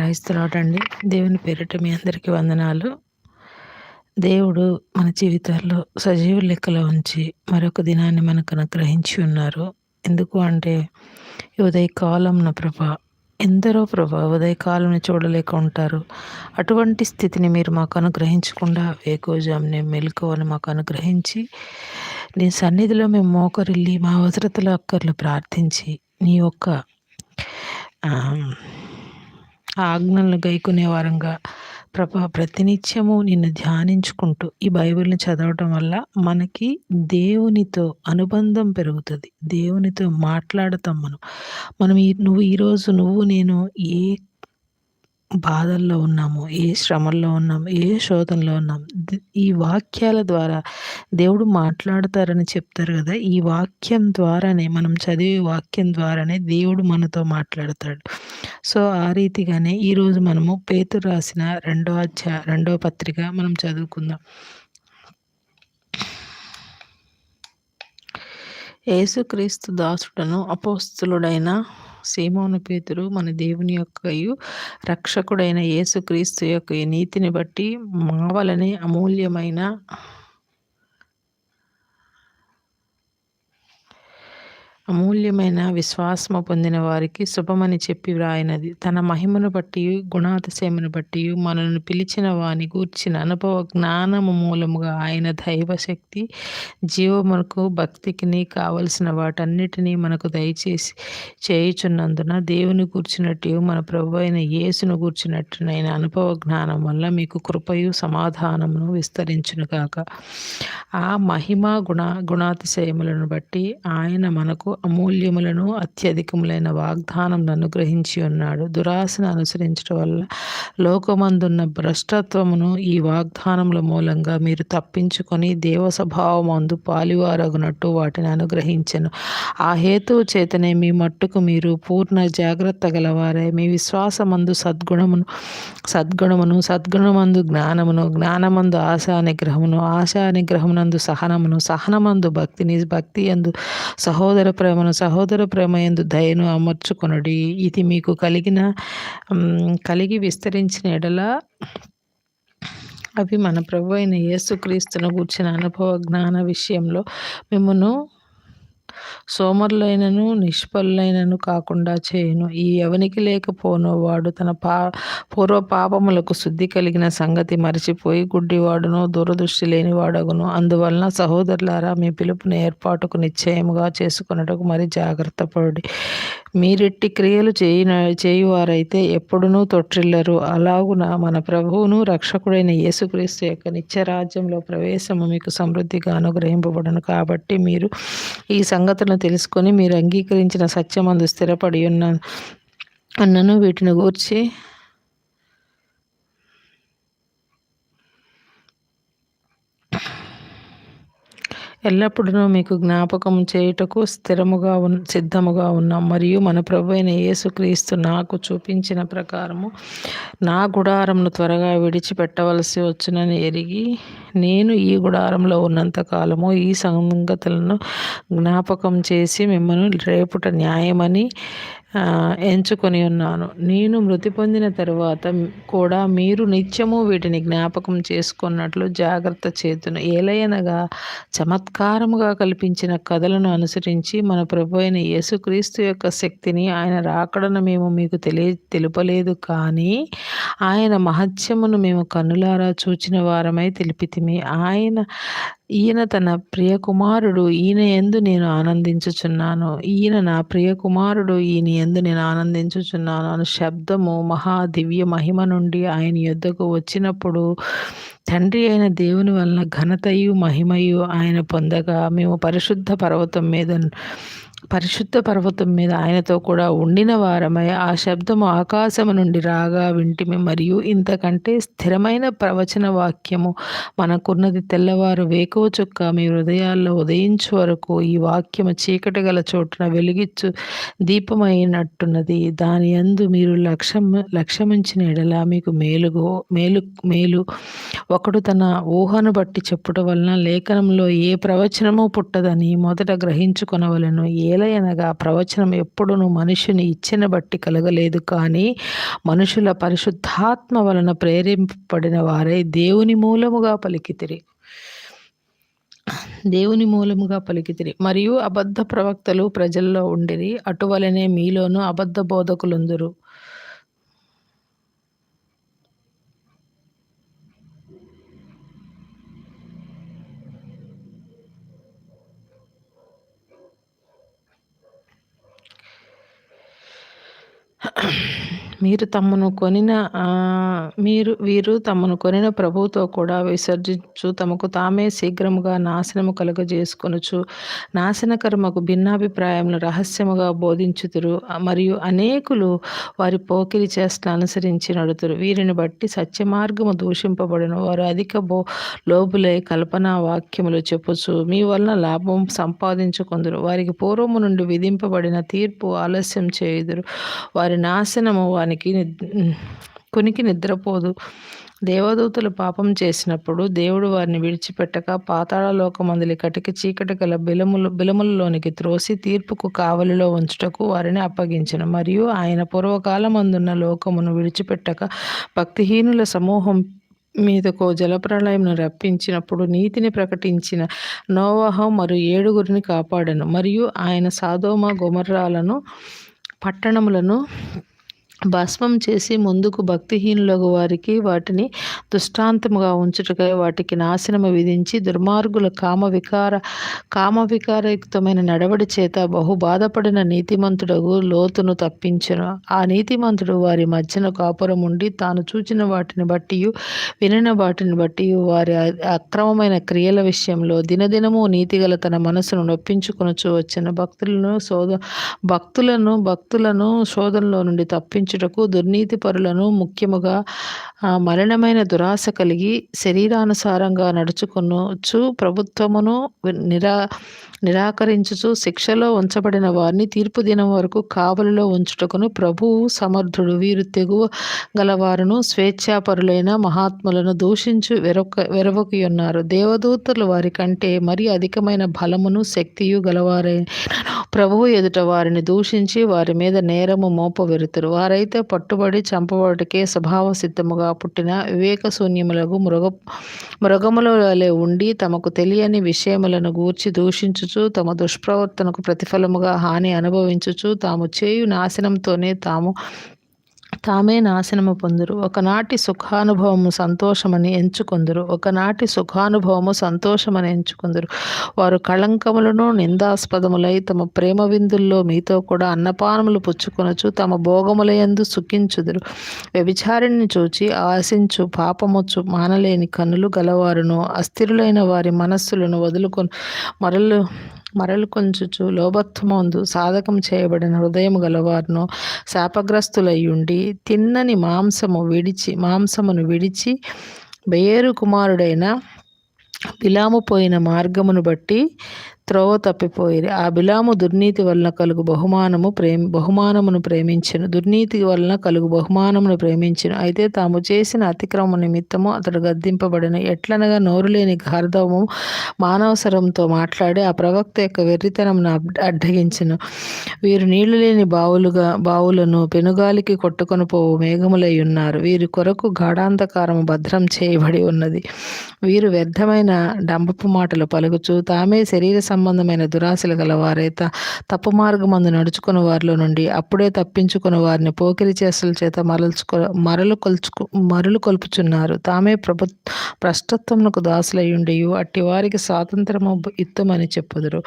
అండి. దేవుని పేరిట మీ అందరికీ వందనాలు. దేవుడు మన జీవితాల్లో సజీవ లెక్కలో ఉంచి మరొక దినాన్ని మనకు అనుగ్రహించి ఉన్నారు. ఎందుకు అంటే ఈ ఉదయకాలం ప్రభ ఎందరో ప్రభ ఉదయకాలం చూడలేక ఉంటారు. అటువంటి స్థితిని మీరు మాకు అనుగ్రహించకుండా వేకోజాంని మెలుకోవని మాకు అనుగ్రహించి నీ సన్నిధిలో మేము మోకరిల్లి మా అవసరతల అక్కర్లు ప్రార్థించి నీ యొక్క ఆజ్ఞలను గైకునే వారంగా ప్రభా ప్రతినిత్యము నిన్ను ధ్యానించుకుంటూ ఈ బైబిల్ని చదవటం వల్ల మనకి దేవునితో అనుబంధం పెరుగుతుంది. దేవునితో మాట్లాడతాం మనం. మనం ఈ నువ్వు ఈరోజు నువ్వు నేను ఏ బాధల్లో ఉన్నాము ఏ శ్రమల్లో ఉన్నాము ఏ శోధనలో ఉన్నాము ఈ వాక్యాల ద్వారా దేవుడు మాట్లాడతారని చెప్తారు కదా ఈ వాక్యం ద్వారానే మనం చదివే వాక్యం ద్వారానే దేవుడు మనతో మాట్లాడతాడు. సో ఆ రీతిగానే ఈరోజు మనము పేతురు రాసిన రెండో అధ్యాయ రెండో పత్రిక మనం చదువుకుందాం. యేసుక్రీస్తు దాసుడను అపోస్తులుడైన సీమోను పేతురు మన దేవుని యొక్కయు రక్షకుడైన యేసుక్రీస్తు యొక్క నీతిని బట్టి మావలని అమూల్యమైన అమూల్యమైన విశ్వాసము పొందిన వారికి శుభమని చెప్పి వ్రాయినది. తన మహిమను బట్టి గుణాతిశయమును బట్టి మనల్ని పిలిచిన వాని గూర్చిన అనుభవ జ్ఞానము మూలముగా ఆయన దైవశక్తి జీవమునకు భక్తికిని కావలసిన వాటన్నిటినీ మనకు దయచేసి చేయుచున్నందున దేవుని కూర్చున్నట్టు మన ప్రభు అయిన యేసును కూర్చున్నట్టునైన అనుభవ జ్ఞానం వల్ల మీకు కృపయు సమాధానమును విస్తరించును కాక ఆ మహిమ గుణ గుణాతిశయములను బట్టి ఆయన మనకు అమూల్యములను అత్యధికములైన వాగ్దానం అనుగ్రహించి ఉన్నాడు. దురాశను అనుసరించడం వల్ల లోకమందున్న భ్రష్టత్వమును ఈ వాగ్దానముల మూలంగా మీరు తప్పించుకొని దేవస్వభావమందు పాలివారగునట్టు వాటిని అనుగ్రహించను. ఆ హేతువు చేతనే మీ మట్టుకు మీరు పూర్ణ జాగ్రత్త గలవారే. మీ విశ్వాసమందు సద్గుణమును సద్గుణమును సద్గుణమందు జ్ఞానమును జ్ఞానమందు ఆశానిగ్రహమును ఆశానిగ్రహమునందు సహనమును సహనమందు భక్తిని భక్తి ఎందు సహోదర ప్రేమను సహోదర ప్రేమ ఎందు దయను అమర్చుకొనడి. ఇది మీకు కలిగిన కలిగి విస్తరించిన ఎడల అవి మన ప్రభు అయిన యేసుక్రీస్తును గుర్చిన అనుభవ జ్ఞాన విషయంలో మిమ్మను సోమరులైనను నిష్ఫలులైనను కాకుండా చేయను. ఈ ఎవనికి లేకపోనో వాడు తన పా పూర్వ పాపములకు శుద్ధి కలిగిన సంగతి మరిచిపోయి గుడ్డివాడును దూరదృష్టి లేని వాడగును అందువలన సహోదరులారా మీ పిలుపుని ఏర్పాటుకు నిశ్చయముగా చేసుకున్నట్టుకు మరి జాగ్రత్త పడి మీరెట్టి క్రియలు చేయి చేయువారైతే ఎప్పుడునూ తొట్టిల్లరు. అలాగున మన ప్రభువును రక్షకుడైన యేసుక్రీస్తు యొక్క నిత్యరాజ్యంలో ప్రవేశము మీకు సమృద్ధిగా అనుగ్రహింపబడను. కాబట్టి మీరు ఈ సంగతులను తెలుసుకొని మీరు అంగీకరించిన సత్యమందు స్థిరపడి ఉన్న అన్నను వీటిని గూర్చి ఎల్లప్పుడూ మీకు జ్ఞాపకం చేయుటకు స్థిరముగా ఉన్ సిద్ధముగా ఉన్నాం. మరియు మన ప్రభు అయిన యేసుక్రీస్తు నాకు చూపించిన ప్రకారము నా గుడారంను త్వరగా విడిచిపెట్టవలసి వచ్చునని ఎరిగి నేను ఈ గుడారంలో ఉన్నంత కాలము ఈ సంగతులను జ్ఞాపకం చేసి మిమ్మల్ని రేపుట న్యాయమని ఎంచుకొని ఉన్నాను. నేను మృతి పొందిన తరువాత కూడా మీరు నిత్యము వీటిని జ్ఞాపకం చేసుకున్నట్లు జాగ్రత్త చేతును ఏలయనగా చమత్కారముగా కల్పించిన కథలను అనుసరించి మన ప్రభు అయిన యేసుక్రీస్తు యొక్క శక్తిని ఆయన రాకడను మేము మీకు తెలియ తెలుపలేదు కానీ ఆయన మహత్యమును మేము కన్నులారా చూచిన వారమై తెలిపితిమి ఆయన ఈయన తన ప్రియ కుమారుడు ఈయన ఎందు నేను ఆనందించుచున్నాను. ఈయన నా ప్రియ కుమారుడు ఈయన ఎందు నేను ఆనందించుచున్నాను అని శబ్దము మహా దివ్య మహిమ నుండి ఆయన యుద్ధకు వచ్చినప్పుడు తండ్రి అయిన దేవుని వలన ఘనతయు మహిమయు ఆయన పొందగా మేము పరిశుద్ధ పర్వతం మీద పరిశుద్ధ పర్వతం మీద ఆయనతో కూడా ఉండిన వారమై ఆ శబ్దము ఆకాశము నుండి రాగా వింటిమి. మరియు ఇంతకంటే స్థిరమైన ప్రవచన వాక్యము మనకున్నది తెల్లవారు వేకువ చుక్క మీ హృదయాల్లో ఉదయించు వరకు ఈ వాక్యము చీకటి గల చోటున వెలిగిచ్చు దీపమైనట్టున్నది. దాని అందు మీరు లక్ష్యం లక్ష్యమించిన ఎడల మీకు మేలుగో మేలు మేలు. ఒకడు తన ఊహను బట్టి చెప్పుట వలన లేఖనంలో ఏ ప్రవచనము పుట్టదని మొదట గ్రహించుకొనవలను. ఏ ఏలయనగా ప్రవచనం ఎప్పుడును మనుషుని ఇచ్చిన బట్టి కలగలేదు. కానీ మనుషుల పరిశుద్ధాత్మ వలన ప్రేరేపబడిన వారై దేవుని మూలముగా పలికితిరి. దేవుని మూలముగా పలికితిరి. మరియు అబద్ధ ప్రవక్తలు ప్రజల్లో ఉండిరి. అటువలనే మీలోనూ అబద్ధ బోధకులుందురు. Yeah. మీరు తమను కొనిన మీరు వీరు తమను కొనిన ప్రభుతో కూడా విసర్జించు తమకు తామే శీఘ్రముగా నాశనము కలుగజేసుకొనుచు నాశనకర్మకు భిన్నాభిప్రాయములు రహస్యముగా బోధించుతురు మరియు అనేకులు వారి పోకిరి చేష్టను అనుసరించి నడుతురు వీరిని బట్టి సత్య మార్గము దూషింపబడిన. వారు అధిక బో లోబులై కల్పనా వాక్యములు చెప్పుచు మీ వలన లాభం సంపాదించుకుందరు. వారికి పూర్వము నుండి విధింపబడిన తీర్పు ఆలస్యం చేయుదురు. వారి నాశనము వారి కునికి నిద్రపోదు. దేవదూతలు పాపం చేసినప్పుడు దేవుడు వారిని విడిచిపెట్టక పాతాళలోకమందులి కటికి చీకటి గల బిలములు బిలములలోనికి త్రోసి తీర్పుకు కావలిలో ఉంచుటకు వారిని అప్పగించను. మరియు ఆయన పూర్వకాలమందున్న లోకమును విడిచిపెట్టక భక్తిహీనుల సమూహం మీదకో జలప్రళయంను రప్పించినప్పుడు నీతిని ప్రకటించిన నోవాహం మరియు ఏడుగురిని కాపాడను. మరియు ఆయన సాదోమ గుమర్రాలను పట్టణములను భస్మం చేసి ముందుకు భక్తిహీనులకు వారికి వాటిని దృష్టాంతముగా ఉంచుటకై వాటికి నాశనము విధించి దుర్మార్గుల కామ వికార కామ వికారయుక్తమైన నడవడి చేత బహు బాధపడిన నీతిమంతుడగు లోతును తప్పించను. ఆ నీతిమంతుడు వారి మధ్యన కాపురం ఉండి తాను చూచిన వాటిని బట్టి వినిన వాటిని బట్టి వారి అక్రమమైన క్రియల విషయంలో దినదినము నీతిగల తన మనసును నొప్పించుకొనొచ్చు వచ్చిన. భక్తులను శోధ భక్తులను భక్తులను శోధనలో నుండి తప్పించు రక్షించుటకు దుర్నీతి పరులను ముఖ్యముగా మలినమైన దురాశ కలిగి శరీరానుసారంగా నడుచుకొనొచ్చు ప్రభుత్వమును నిరా నిరాకరించుచు శిక్షలో ఉంచబడిన వారిని తీర్పు దినం వరకు కావలిలో ఉంచుటకును ప్రభువు సమర్థుడు. వీరు తెగువ గలవారును స్వేచ్ఛాపరులైన మహాత్ములను దూషించు వెరొక వెరవకి ఉన్నారు దేవదూతలు వారి కంటే మరి అధికమైన బలమును శక్తియు గలవారైన ప్రభువు ఎదుట వారిని దూషించి వారి మీద నేరము మోపవెరుతురు. అయితే పట్టుబడి చంపబడికే స్వభావ సిద్ధముగా పుట్టిన వివేక శూన్యములకు మృగ మృగముల వలె ఉండి తమకు తెలియని విషయములను గూర్చి దూషించుచు తమ దుష్ప్రవర్తనకు ప్రతిఫలముగా హాని అనుభవించుచు తాము చేయు నాశనంతోనే తాము తామే నాశనము పొందురు. ఒకనాటి సుఖానుభవము సంతోషమని ఎంచుకొందురు. ఒకనాటి సుఖానుభవము సంతోషమని ఎంచుకొందురు. వారు కళంకములను నిందాస్పదములై తమ ప్రేమ విందుల్లో మీతో కూడా అన్నపానములు పుచ్చుకొనచ్చు. తమ భోగములయందు సుఖించుదురు. వ్యభిచారిణిని చూచి ఆశించు పాపముచ్చు మానలేని కన్నులు గలవారును అస్థిరులైన వారి మనస్సులను వదులుకొని. మరలు మరలు కొంచుచు లోభత్వమందు సాధకం చేయబడిన హృదయం గలవారును శాపగ్రస్తులయ్యుండి తిన్నని మాంసము విడిచి మాంసమును విడిచి బేరు కుమారుడైన పిలాము పోయిన మార్గమును బట్టి త్రోవ తప్పిపోయిరి. ఆ బిలాము దుర్నీతి వలన కలుగు బహుమానము ప్రేమ బహుమానమును ప్రేమించను. దుర్నీతి వలన కలుగు బహుమానమును ప్రేమించను. అయితే తాము చేసిన అతిక్రమ నిమిత్తము అతడు గద్దింపబడిన ఎట్లనగా నోరు లేని గార్ధవము మానవసరంతో మాట్లాడి ఆ ప్రవక్త యొక్క వెర్రితనమును అడ్డగించను. వీరు నీళ్ళు లేని బావులుగా బావులను పెనుగాలికి కొట్టుకొని పోవు మేఘములై ఉన్నారు. వీరి కొరకు గాఢాంధకారము భద్రం చేయబడి ఉన్నది. వీరు వ్యర్థమైన డంబపు మాటలు పలుకుచు తామే శరీర సంబంధమైన దురాశలు గలవారే తప్పు మార్గమందు నడుచుకున్న వారిలో నుండి అప్పుడే తప్పించుకున్న వారిని పోకిరి చేసల చేత మరల్చుకో మరలు కొల్చుకు మరలు కొల్పుచున్నారు. తామే ప్రభు భ్రష్టత్వమునకు దాసులయ్యుండి అట్టి వారికి స్వాతంత్రము ఇత్తమని చెప్పుదురు.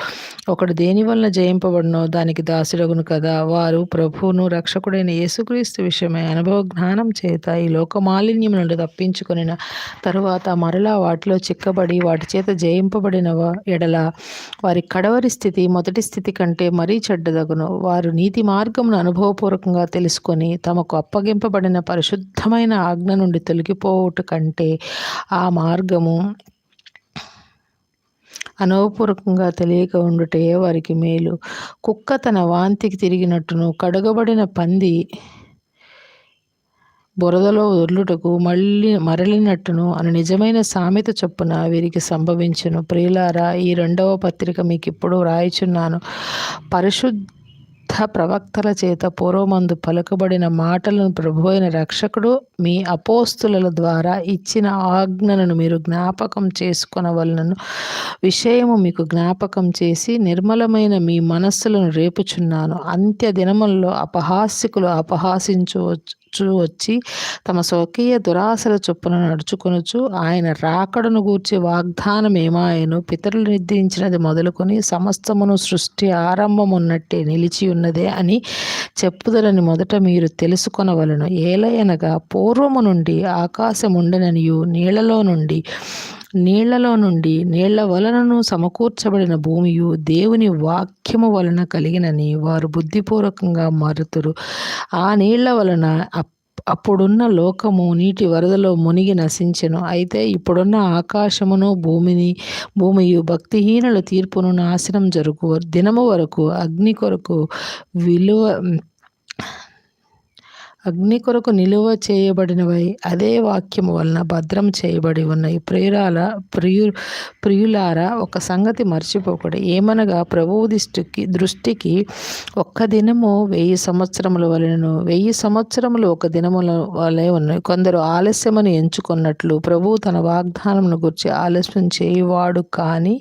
ఒకడు దేని వలన జయింపబడినో దానికి దాసుడగును కదా. వారు ప్రభువును రక్షకుడైన యేసుక్రీస్తు విషయమై అనుభవ జ్ఞానం చేత ఈ లోకమాలిన్యం నుండి తప్పించుకుని తరువాత మరలా వాటిలో చిక్కబడి వాటి చేత జయింపబడిన ఎడల వారి కడవరి స్థితి మొదటి స్థితి కంటే మరీ చెడ్డదగును. వారు నీతి మార్గమును అనుభవపూర్వకంగా తెలుసుకొని తమకు అప్పగింపబడిన పరిశుద్ధమైన ఆజ్ఞ నుండి తొలగిపోవుట కంటే ఆ మార్గము అనుభవపూర్వకంగా తెలియక ఉండుటే వారికి మేలు. కుక్క తన వాంతికి తిరిగినట్టును కడగబడిన పంది బురదలో వదులుటకు మళ్ళీ మరలినట్టును అని నిజమైన సామెత చొప్పున వీరికి సంభవించును. ప్రియులారా ఈ రెండవ పత్రిక మీకు ఇప్పుడు వ్రాయిచున్నాను పరిశుద్ధ ప్రవక్తల చేత పూర్వమందు పలుకబడిన మాటలను ప్రభు అయిన రక్షకుడు మీ అపోస్తుల ద్వారా ఇచ్చిన ఆజ్ఞలను మీరు జ్ఞాపకం చేసుకొనవలనను విషయము మీకు జ్ఞాపకం చేసి నిర్మలమైన మీ మనస్సులను రేపుచున్నాను. అంత్య దినముల్లో అపహాస్యకులు అపహాసించవచ్చు వచ్చి తమ స్వకీయ దురాశల చొప్పున నడుచుకొనుచు ఆయన రాకడను గూర్చి వాగ్దానం ఏమాయను పితరులు నిర్దించినది మొదలుకొని సమస్తమును సృష్టి ఆరంభమున్నట్టే నిలిచి ఉన్నదే అని చెప్పుదలని మొదట మీరు తెలుసుకొనవలను. ఏలయనగా పూర్వము నుండి ఆకాశం నీళ్ళలో నుండి నీళ్ళలో నుండి నీళ్ళ వలనను సమకూర్చబడిన భూమియు దేవుని వాక్యము వలన కలిగినని వారు బుద్ధిపూర్వకంగా మారుతురు. ఆ నీళ్ళ వలన అప్పుడున్న లోకము నీటి వరదలో మునిగి నశించెను. అయితే ఇప్పుడున్న ఆకాశమును భూమిని భూమియు భక్తిహీనుల తీర్పును నాశనం జరుగు దినము వరకు అగ్ని కొరకు విలువ అగ్ని కొరకు నిలువ చేయబడినవై అదే వాక్యము వలన భద్రం చేయబడి ఉన్నాయి ప్రియురాల ప్రియు ప్రియులారా ఒక సంగతి మర్చిపోకూడదు. ఏమనగా ప్రభువు దృష్టికి దృష్టికి ఒక్క దినము వెయ్యి సంవత్సరముల వలనను వెయ్యి సంవత్సరములు ఒక దినముల వలె ఉన్నాయి కొందరు ఆలస్యమని ఎంచుకున్నట్లు ప్రభువు తన వాగ్దానమును గురించి ఆలస్యం చేయవాడు కానీ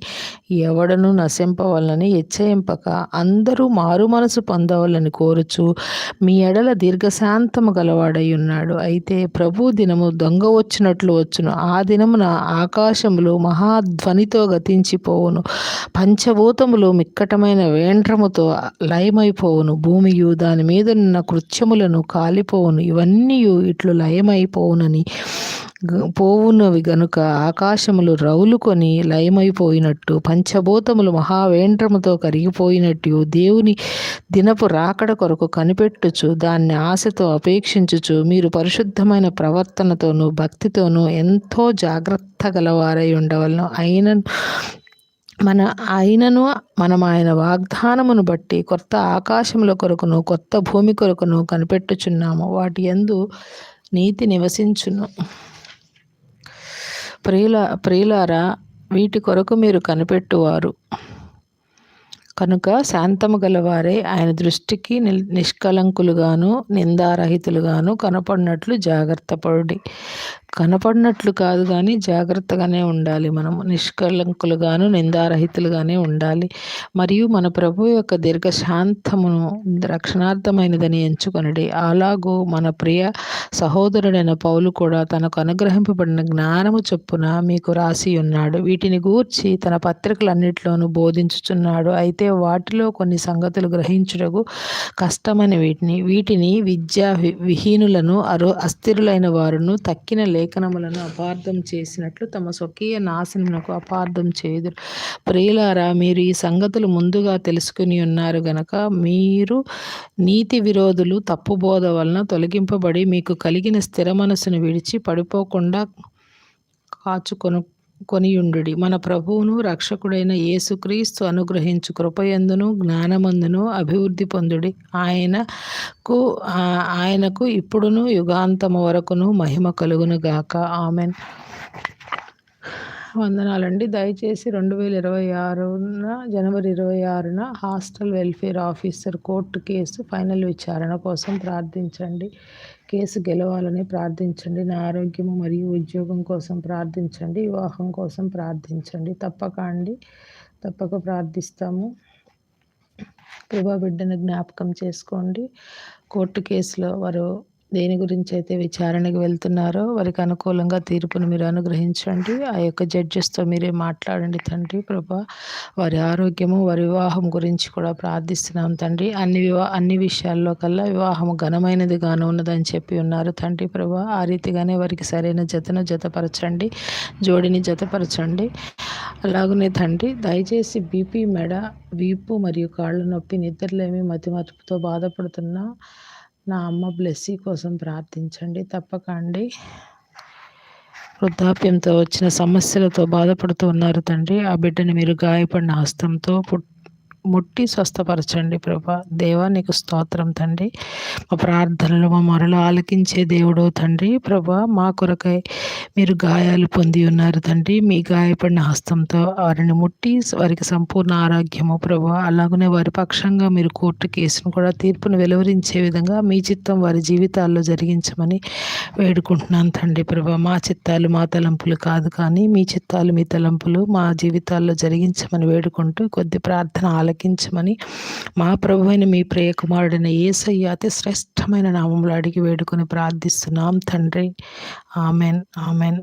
ఎవడను నశింపవలనని హెచ్చయింపక అందరూ మారు మనసు పొందవాలని కోరుచు మీ ఎడల దీర్ఘశాంత రక్తము గలవాడై ఉన్నాడు. అయితే ప్రభు దినము దొంగ వచ్చినట్లు వచ్చును. ఆ దినమున ఆకాశములు మహాధ్వనితో గతించిపోవును. పంచభూతములు మిక్కటమైన వేండ్రముతో లయమైపోవును. భూమియు దాని మీదనున్న కృత్యములను కాలిపోవును. ఇవన్నీ ఇట్లు లయమైపోవునని పోవునవి గనుక ఆకాశములు రౌలుకొని లయమైపోయినట్టు పంచభూతములు మహావేంద్రముతో కరిగిపోయినట్టు దేవుని దినపు రాకడ కొరకు కనిపెట్టుచు దాన్ని ఆశతో అపేక్షించుచు మీరు పరిశుద్ధమైన ప్రవర్తనతోనూ భక్తితోనూ ఎంతో జాగ్రత్త గలవారై ఉండవలను. అయిన మన ఆయనను మనం ఆయన వాగ్దానమును బట్టి కొత్త ఆకాశముల కొరకును కొత్త భూమి కొరకును కనిపెట్టుచున్నాము. వాటి ఎందు నీతి నివసించును. ప్రియుల ప్రియులారా వీటి కొరకు మీరు కనిపెట్టువారు. కనుక శాంతము గలవారే ఆయన దృష్టికి నిష్కలంకులుగాను నిందారహితులుగాను కనపడినట్లు జాగ్రత్త పడి కనపడినట్లు కాదు కానీ జాగ్రత్తగానే ఉండాలి మనము నిష్కలంకులుగాను నిందారహితులుగానే ఉండాలి. మరియు మన ప్రభు యొక్క దీర్ఘశాంతమును రక్షణార్థమైనదని ఎంచుకొనడి. అలాగూ మన ప్రియ సహోదరుడైన పౌలు కూడా తనకు అనుగ్రహింపబడిన జ్ఞానము చొప్పున మీకు రాసి ఉన్నాడు. వీటిని గూర్చి తన పత్రికలన్నింటిలోనూ బోధించుచున్నాడు. అయితే వాటిలో కొన్ని సంగతులు గ్రహించుటకు కష్టమని వీటిని వీటిని విద్యా విహీనులను అరు అస్థిరులైన వారును తక్కిన లేఖనములను అపార్థం చేసినట్లు తమ స్వకీయ నాశనమునకు అపార్థం చేయుదురు. ప్రియులారా మీరు ఈ సంగతులు ముందుగా తెలుసుకుని ఉన్నారు గనక మీరు నీతి విరోధులు తప్పుబోధ వలన తొలగింపబడి మీకు కలిగిన స్థిర మనసును విడిచి పడిపోకుండా కాచుకొను కొనియుండు మన ప్రభువును రక్షకుడైన యేసుక్రీస్తు అనుగ్రహించు కృపయందును జ్ఞానమందును అభివృద్ధి పొందుడి. ఆయనకు ఆయనకు ఇప్పుడును యుగాంతము వరకును మహిమ కలుగును గాక. ఆమెన్. వందనాలండి. దయచేసి రెండు వేల ఇరవై ఆరున జనవరి ఇరవై ఆరున hostel welfare officer court case final విచారణ కోసం ప్రార్థించండి. కేసు గెలవాలని ప్రార్థించండి. నా ఆరోగ్యము మరియు ఉద్యోగం కోసం ప్రార్థించండి. వివాహం కోసం ప్రార్థించండి. తప్పక అండి. తప్పక ప్రార్థిస్తాము. ప్రభా బిడ్డను జ్ఞాపకం చేసుకోండి. కోర్టు కేసులో వారు దేని గురించి అయితే విచారణకు వెళ్తున్నారో వారికి అనుకూలంగా తీర్పును మీరు అనుగ్రహించండి. ఆ యొక్క జడ్జెస్తో మీరే మాట్లాడండి తండ్రి ప్రభా. వారి ఆరోగ్యము వారి వివాహం గురించి కూడా ప్రార్థిస్తున్నాం తండ్రి. అన్ని వివా అన్ని విషయాల్లో కల్లా వివాహం ఘనమైనదిగాను ఉన్నదని చెప్పి ఉన్నారు తండ్రి ప్రభా. ఆ రీతిగానే వారికి సరైన జతను జతపరచండి జోడిని జతపరచండి. అలాగనే తండ్రి దయచేసి బీపీ మెడ వీపు మరియు కాళ్ళ నొప్పి నిద్రలేమి మతిమరుపుతో బాధపడుతున్నా నా అమ్మ బ్లెస్సీ కోసం ప్రార్థించండి. తప్పక అండి వృద్ధాప్యంతో వచ్చిన సమస్యలతో బాధపడుతూ ఉన్నారు తండ్రి. ఆ బిడ్డని మీరు గాయపడిన హస్తంతో ముట్టి స్వస్థపరచండి ప్రభా. దేవా నీకు స్తోత్రం తండ్రి. మా ప్రార్థనలు మా మొరలు ఆలకించే దేవుడు తండ్రి ప్రభా మా కొరకై మీరు గాయాలు పొంది ఉన్నారు తండ్రి. మీ గాయపడిన హస్తంతో వారిని ముట్టి వారికి సంపూర్ణ ఆరోగ్యము ప్రభా. అలాగనే వారి పక్షంగా మీరు కోర్టు కేసును కూడా తీర్పును వెలువరించే విధంగా మీ చిత్తం వారి జీవితాల్లో జరిగించమని వేడుకుంటున్నాను తండ్రి ప్రభా. మా చిత్తాలు మా తలంపులు కాదు కానీ మీ చిత్తాలు మీ తలంపులు మా జీవితాల్లో జరిగించమని వేడుకుంటూ కొద్ది ప్రార్థన తగ్గించమని మా ప్రభు అయిన మీ ప్రియకుమారుడైన ఏసయ్య అతి శ్రేష్టమైన నామంలో అడిగి వేడుకొని ప్రార్థిస్తున్నాం తండ్రి. ఆమెన్. ఆమెన్.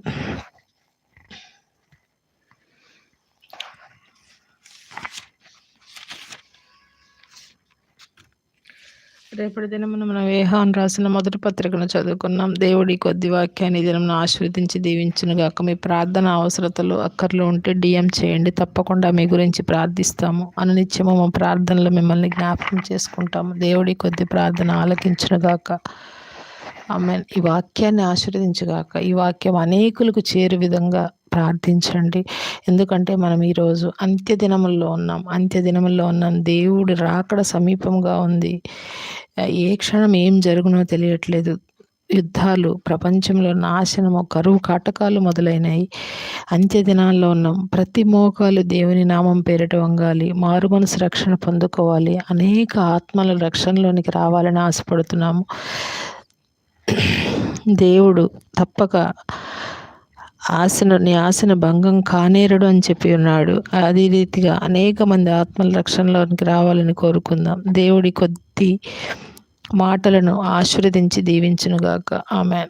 రేపటి దినమున మనం వేహాన్ రాసిన మొదటి పత్రికను చదువుకున్నాం. దేవుడి కొద్ది వాక్యాన్ని దినమును ఆశీర్వదించి దీవించును గాక. మీ ప్రార్థన అవసరతలు అక్కర్లు ఉంటే డిఎం చేయండి. తప్పకుండా మీ గురించి ప్రార్థిస్తాము. అనునిత్యము మా ప్రార్థనలు మిమ్మల్ని జ్ఞాపకం చేసుకుంటాము. దేవుడి కొద్ది ప్రార్థన ఆలకించును గాక. ఆమె ఈ వాక్యాన్ని ఆశీర్వదించుగాక ఈ వాక్యం అనేకులకు చేరు విధంగా ప్రార్థించండి. ఎందుకంటే మనం ఈరోజు అంత్య దినముల్లో ఉన్నాం. అంత్య దినముల్లో ఉన్నాం దేవుడు రాకడ సమీపంగా ఉంది. ఏ క్షణం ఏం జరుగునో తెలియట్లేదు. యుద్ధాలు ప్రపంచంలో నాశనము కరువు కాటకాలు మొదలైనాయి. అంత్య దినాల్లో ఉన్నాం. ప్రతి మోకాలు దేవుని నామం పేరిట వంగాలి. మారు మనసు రక్షణ పొందుకోవాలి. అనేక ఆత్మల రక్షణలోనికి రావాలని ఆశపడుతున్నాము. దేవుడు తప్పక ఆశను నీ ఆశను భంగం కానేరడు అని చెప్పి ఉన్నాడు. అదే రీతిగా అనేక మంది ఆత్మల రక్షణలోనికి రావాలని కోరుకుందాం. దేవుడి కొద్ది మాటలను ఆశీర్వదించి దీవించునుగాక. ఆమె